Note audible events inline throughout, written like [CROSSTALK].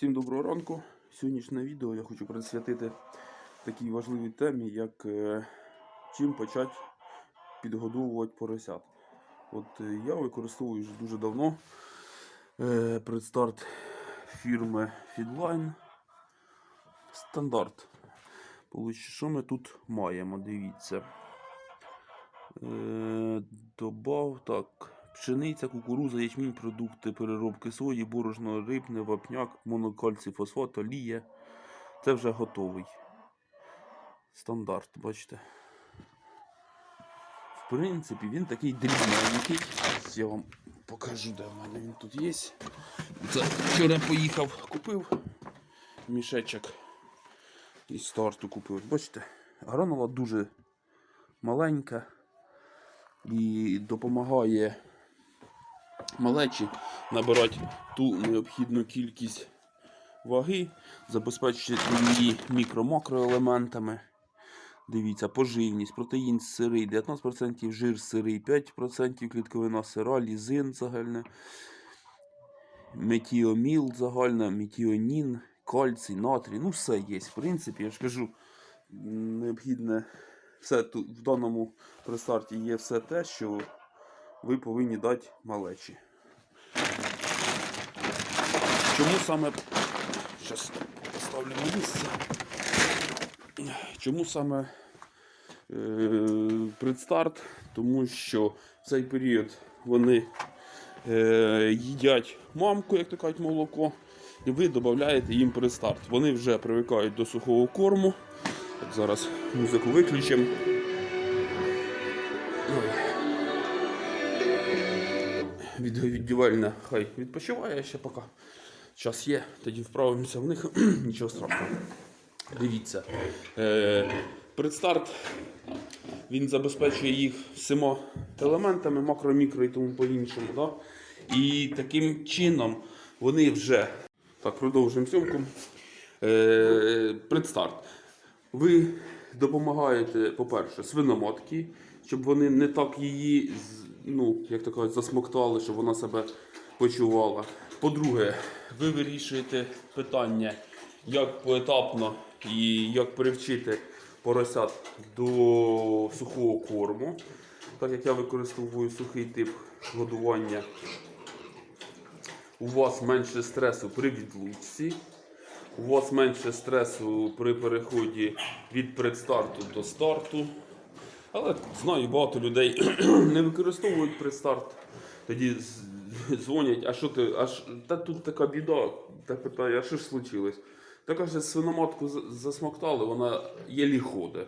Всім доброго ранку. Сьогоднішнє відео я хочу присвятити такій важливій темі, як е, чим почати підгодовувати поросят. От е, я використовую вже дуже давно е, предстарт фірми Feedline стандарт. Що ми тут маємо? Дивіться. Добав так. Пшениця, кукуруза, ячмінь, продукти переробки сої, борошно, рибне, вапняк, монокальцій, фосфат, олія. Це вже готовий. Стандарт, бачите. В принципі, він такий дрібненький. Я вам покажу, де в мене він тут є. Це вчора поїхав, купив мішечок із старту купив. Бачите, гранула дуже маленька і допомагає малечі набирати ту необхідну кількість ваги, забезпечити її мікро-макроелементами. Дивіться, поживність, протеїн сирий, 19% жир сирий, 5% клітковина сира, лізин загальне, метіоміл загальне, метіонін, кальцій, натрій. Ну, все є. В принципі, я ж кажу, необхідне все тут в даному престарті є все те, що ви повинні дати малечі. Чому саме. Зараз поставлю на місце. Чому саме е, предстарт? Тому що в цей період вони е, їдять мамку, як то кажуть, молоко, і ви додаєте їм предстарт. Вони вже привикають до сухого корму. Так, зараз музику виключимо. Відеовіддівальна хай відпочиває ще поки. Час є, тоді вправимося в них. [CLEARS THROAT] Нічого страшного. Дивіться. Е, предстарт він забезпечує їх всіма елементами, макро, мікро і тому по-іншому. Да? І таким чином вони вже. Так, продовжуємо зйомку. Е, предстарт. Ви допомагаєте, по-перше, свиноматки, щоб вони не так її, ну, як то кажуть, засмоктали, щоб вона себе почувала. По-друге, ви вирішуєте питання, як поетапно і як привчити поросят до сухого корму. Так як я використовую сухий тип годування, у вас менше стресу при відлучці. У вас менше стресу при переході від предстарту до старту. Але знаю, багато людей [CLEARS THROAT] не використовують предстарт. Тоді дзвонять, а що ти, а ш- та тут така біда. Та питає, а що ж случилось? Та каже, свиноматку засмоктали, вона єлі ходить.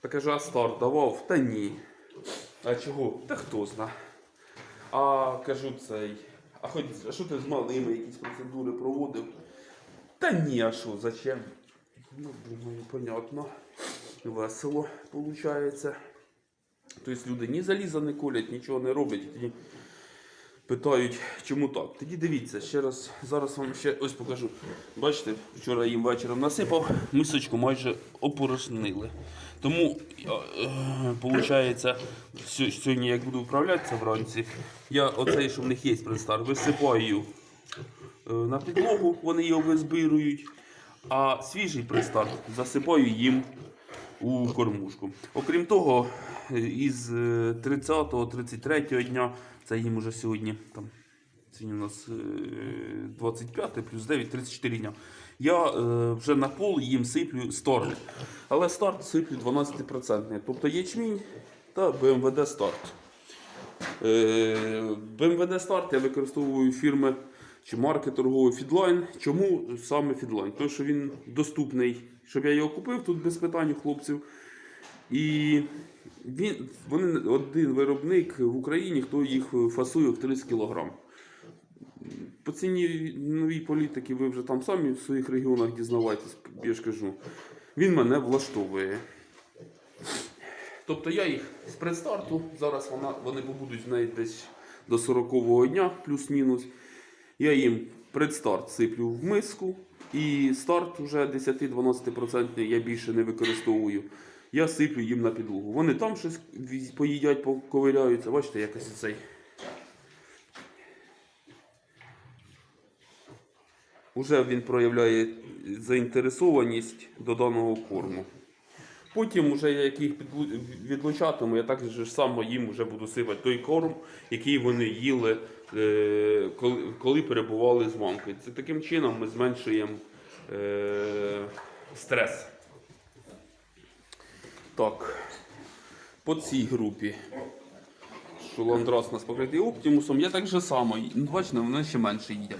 Та каже, а старт давав? Та ні. А чого? Та хто зна. А кажу цей. А хоч а що ти з малими якісь процедури проводив? Та ні, а що, зачем? Ну, думаю, понятно. Весело виходить. Тобто люди ні заліза не колять, нічого не роблять. І тоді питають, чому так. Тоді дивіться, ще раз, зараз вам ще ось покажу. Бачите, вчора їм вечором насипав, мисочку майже опорожнили. Тому, виходить, сьогодні, як буду вправлятися вранці, я оцей, що в них є предстар, висипаю е, на підлогу, вони його визбирують, а свіжий пристарт засипаю їм у кормушку. Окрім того, е, із 30-33 дня, це їм уже сьогодні там. Сьогодні у нас е, 25 плюс 9, 34 дня. Я е, вже на пол їм сиплю старт. Але старт сиплю 12%. Тобто ячмінь та БМВД старт. Е, БМВД старт я використовую фірми чи марки торгової Фідлайн. Чому саме Фідлайн? Тому що він доступний, щоб я його купив тут без питань у хлопців. І він, вони один виробник в Україні, хто їх фасує в 30 кг. По ціні новій політики ви вже там самі в своїх регіонах дізнавайтесь, я ж кажу. Він мене влаштовує. Тобто я їх з предстарту, зараз вона, вони побудуть в десь до 40-го дня, плюс-мінус. Я їм предстарт сиплю в миску, і старт вже 10-12% я більше не використовую. Я сиплю їм на підлогу. Вони там щось поїдять, поковиряються. Бачите, якось цей. вже він проявляє заінтересованість до даного корму. Потім, вже як їх відлучатиму, я так же само їм вже буду сипати той корм, який вони їли, коли, коли перебували з мамкою. Це таким чином ми зменшуємо е, стрес. Так, по цій групі. Що ландрас нас покритий оптимусом, я так же само. Ну, бачите, вони ще менше їдять.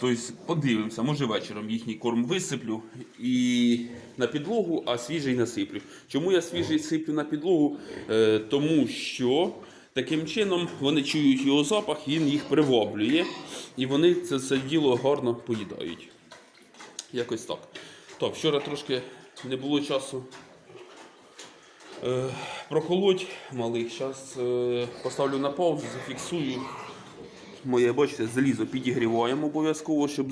Тобто подивимося, може вечором їхній корм висиплю і на підлогу, а свіжий насиплю. Чому я свіжий сиплю на підлогу? Е, тому що таким чином вони чують його запах, він їх приваблює, і вони це все діло гарно поїдають. Якось так. Так, вчора трошки не було часу е, проколоть малих. Зараз е, поставлю на паузу, зафіксую. Моє, бачите, залізо підігріваємо обов'язково, щоб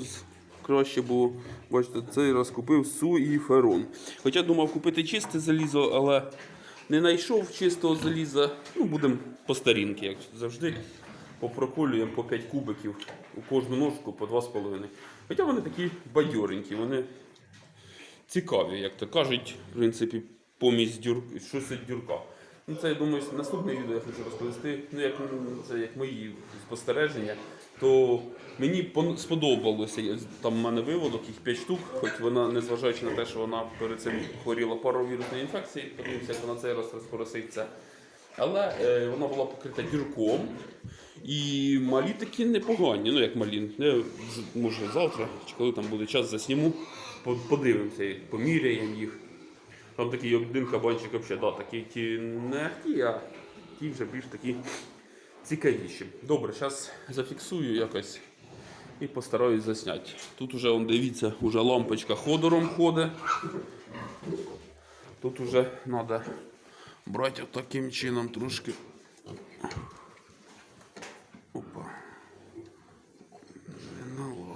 краще було. Бачите, цей раз купив суїферон. Хоча думав купити чисте залізо, але не знайшов чистого заліза. Ну, будемо по старінки, як завжди. Попроколюємо по 5 кубиків у кожну ножку по 2,5. Хоча вони такі бадьоренькі, вони цікаві, як то кажуть, в принципі, помість дюр... щось дюрка. Ну, це, я думаю, наступне відео я хочу розповісти. Ну, як, це як мої спостереження, то мені сподобалося. Там в мене виводок, їх 5 штук, хоч вона, незважаючи на те, що вона перед цим хворіла паровірусною інфекцією, подивимося, як вона цей раз розпороситься. Але е, вона була покрита дюрком. І малі такі непогані, ну як малі. Я, може завтра, чи коли там буде час, засніму, подивимося, поміряємо їх. Там такий один кабанчик взагалі, да, такі ті не ті, а ті вже більш такі цікавіші. Добре, зараз зафіксую якось і постараюсь засняти. Тут уже, он, дивіться, уже лампочка ходором ходить. Тут уже треба брати таким чином трошки. Опа. Не.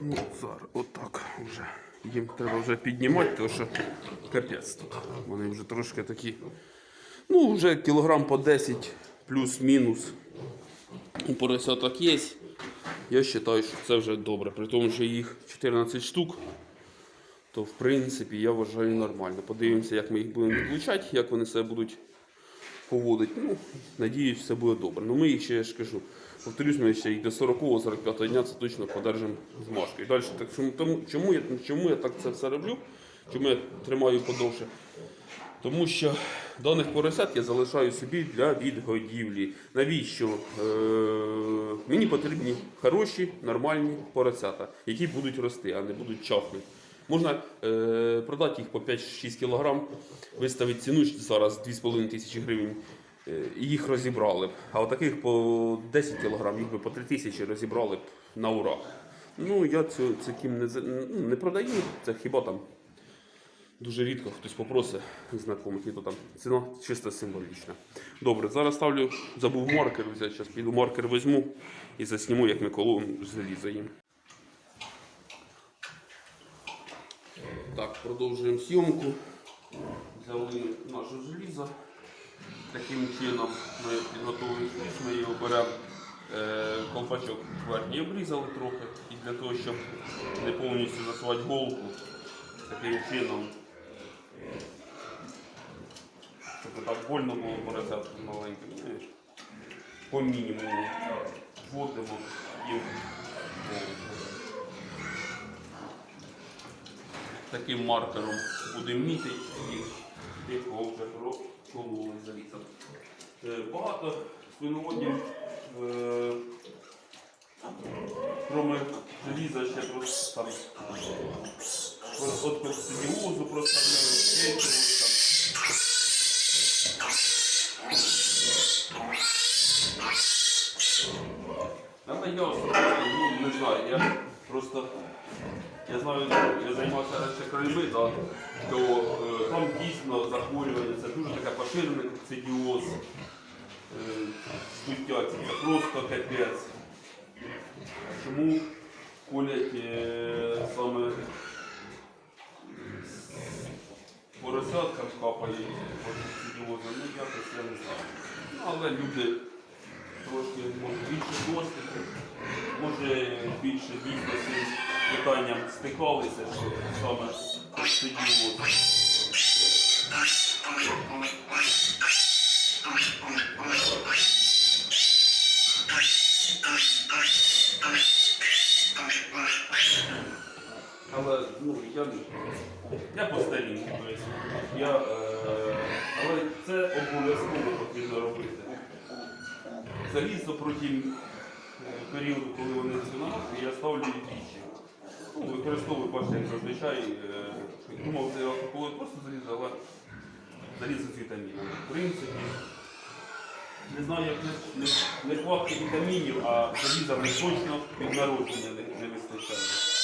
Ну, зараз отак вже. Їм треба вже піднімати, тому що капець тут. Вони вже трошки такі. Ну, вже кілограм по 10 плюс-мінус. У поросяток є. Я вважаю, що це вже добре. При тому, що їх 14 штук, то в принципі я вважаю нормально. Подивимося, як ми їх будемо відлучати, як вони себе будуть поводити. Ну, надіюсь, все буде добре. Ну ми їх ще я ж кажу. Повторюсь, ми ще їх до 40-45 дня це точно подержимо з машкою. Далі, так, чому, тому, чому, я, чому я так це все роблю? Чому я тримаю подовше? Тому що даних поросят я залишаю собі для відгодівлі. Навіщо? Е, мені потрібні хороші, нормальні поросята, які будуть рости, а не будуть чахнути. Можна е, продати їх по 5-6 кг, виставити ціну зараз 2,5 тисячі гривень. е, І їх розібрали б. А отаких по 10 кг, їх би по 3 тисячі розібрали б на ура. Ну, я цю, цим не, ну, не продаю, це хіба там Дуже рідко хтось попросить знайомих, і то там ціна чисто символічна. Добре, зараз ставлю, забув маркер взяти, зараз піду маркер візьму і засніму, як ми колом залізо їм. Так, продовжуємо зйомку. Взяли наше желізо. Таким чином ми підготовили ключ, ми його беремо. Е, колпачок верхній обрізали трохи і для того, щоб не повністю засувати голку, таким чином щоб так больно було поросятку маленьким. Ну, По мінімуму вводимо їм. Таким маркером будемо мітити їх, якого вже прокололи залізом. Е, Багато свиноводів, е, кроме желіза, ще просто там от коксидіозу просто не Але я особисто, ну, не знаю, я просто я знаю, я займався раніше краєми, да, то е, там дійсно захворювання, це дуже таке поширене коксидіоз, е, здуття, це просто капець. Чому колять е, саме поросяткам капає ну якось я не знаю. Ну, але люди трошки може більше досвіду, може більше дійсно цим питанням стикалися, що саме сидів. от. Але ну, я, я по старінку, тобто, я, е, але це обов'язково потрібно робити. Залізо протягом е, періоду, коли вони звинуватні, я ставлю двічі. Ну, використовую бачите, як зазвичай, е, думав, це алкоголь просто залізо, але залізо з вітамінами. В принципі, не знаю, як не, не, не хватки вітамінів, а заліза мені точно від народження не, не вистачає.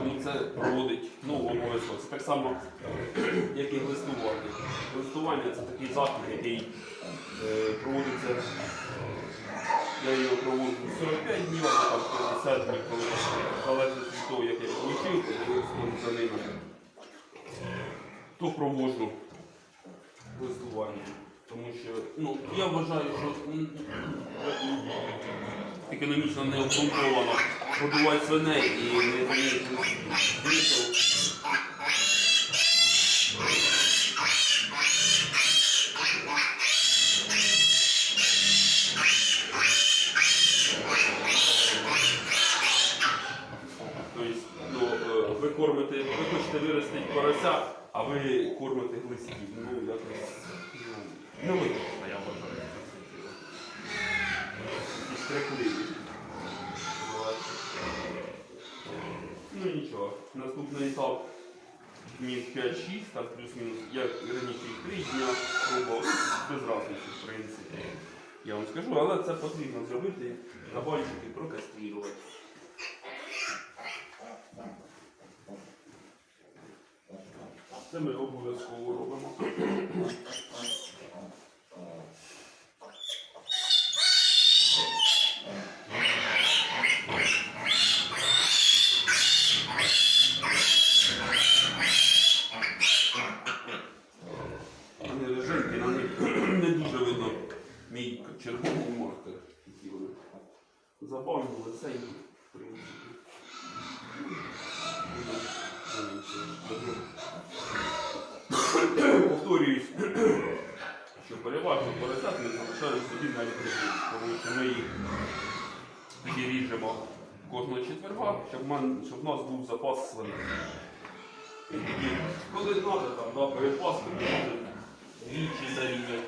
Тому це проводить ну, обов'язково. Це так само, як і листування. Листування це такий захід, який е, проводиться. Я його проводжу 45 днів, а там 50 днів, коли залежить від того, як я получив, коли за ними, то проводжу листування. Тому що ну, я вважаю, що економічно не обґрунтовано годувати свиней і не дають смисл. Тобто, ну, е, ви кормите, ви хочете виростити порося, ви кормите глистів. Ну, якось ну, не логічно, я вважаю. І штрекливі. Ну нічого. Наступний етап днів 5-6, там плюс-мінус, я раніше їх 3 дня пробував, без разниці, в принципі. Я вам скажу, але це потрібно зробити, кабанчики прокаструвати. Це ми обов'язково робимо. Вони режимки, на них не дуже видно мій червоний маркер. Які вони. Забавили цей, в принципі. Повторююсь, що переважно поросят ми залишаємо собі навіть тому що ми їх ріжемо кожного четверга, щоб, в нас був запас свиней. Коли треба, там, да, перепаску, двічі зарізати.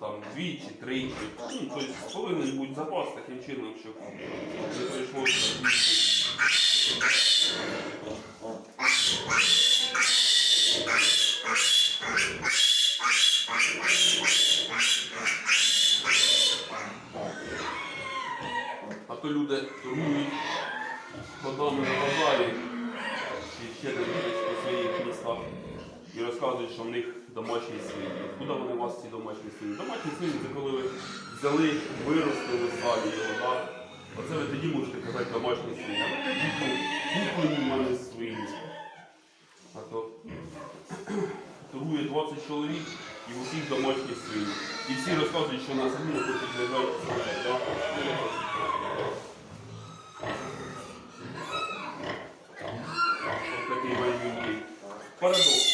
Там двічі, тричі. Ну, тобто повинен бути запас таким чином, щоб не прийшлося. А то люди торгують ходами на базарі і ще десь по своїх містах і розказують, що в них домашні свині. Куди вони у вас ці домашні свині? Домашні свині це коли ви взяли, виростили самі його, так? Оце ви тоді можете казати домашні свині. Куплені в мене свині. А то торгує 20 чоловік і в усіх домашні свині. І всі розказують, що на селі хочуть лежати парадокс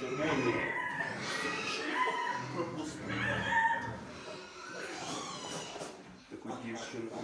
червоний. Пропустимо. Таку дівчинку.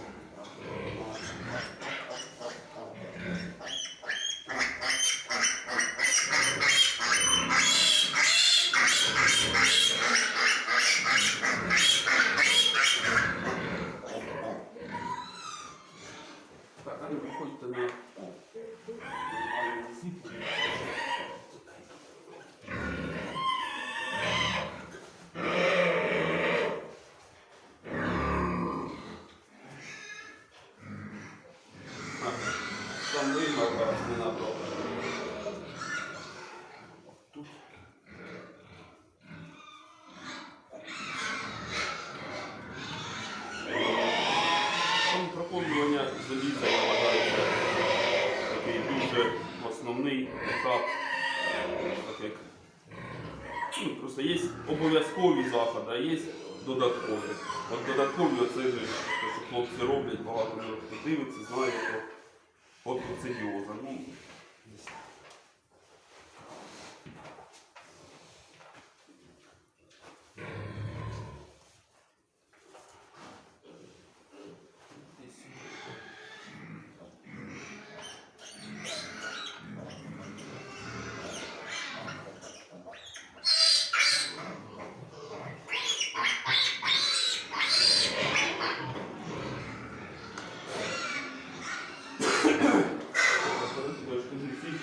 Vai, vai, vai, процедіоза. Ну, Я ж кажу, всі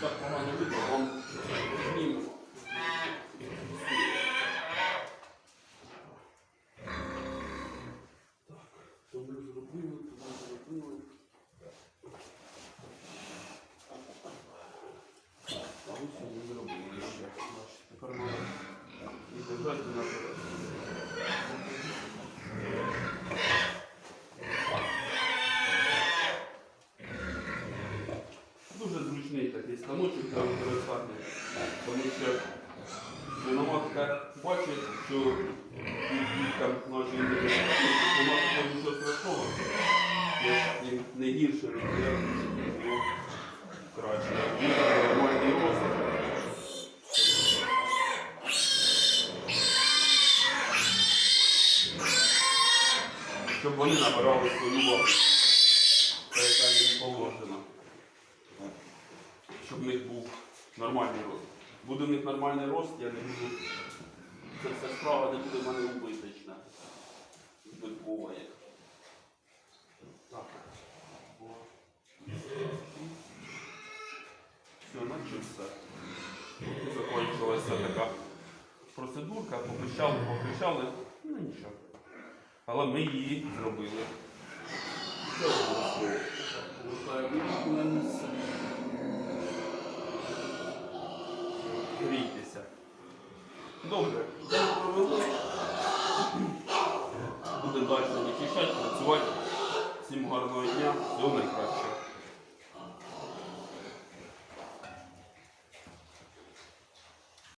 так погано видно, вам знімемо. Так, то ми зробили, то ми зробили. А ось ми зробили ще. Значить, Тепер ми відважати наперед. Дуже зручний такий станочок для використання, тому що свиноматка бачить, що діткам наші нема такого нічого страшного. Гірше, я його краще. Нормальний рост. Щоб вони набирали свою вагу. Це яка їм положено щоб в них був нормальний рост. Буде в них нормальний рост, я не буду. Це вся справа не буде в мене убиточна. Як. Так. О. Все, наче все. Закінчилася така процедурка, покричали, покричали, ну нічого. Але ми її зробили. Грійтеся. Добре. Буде далі вичищати, працювати. Всім гарного дня, всього найкращого.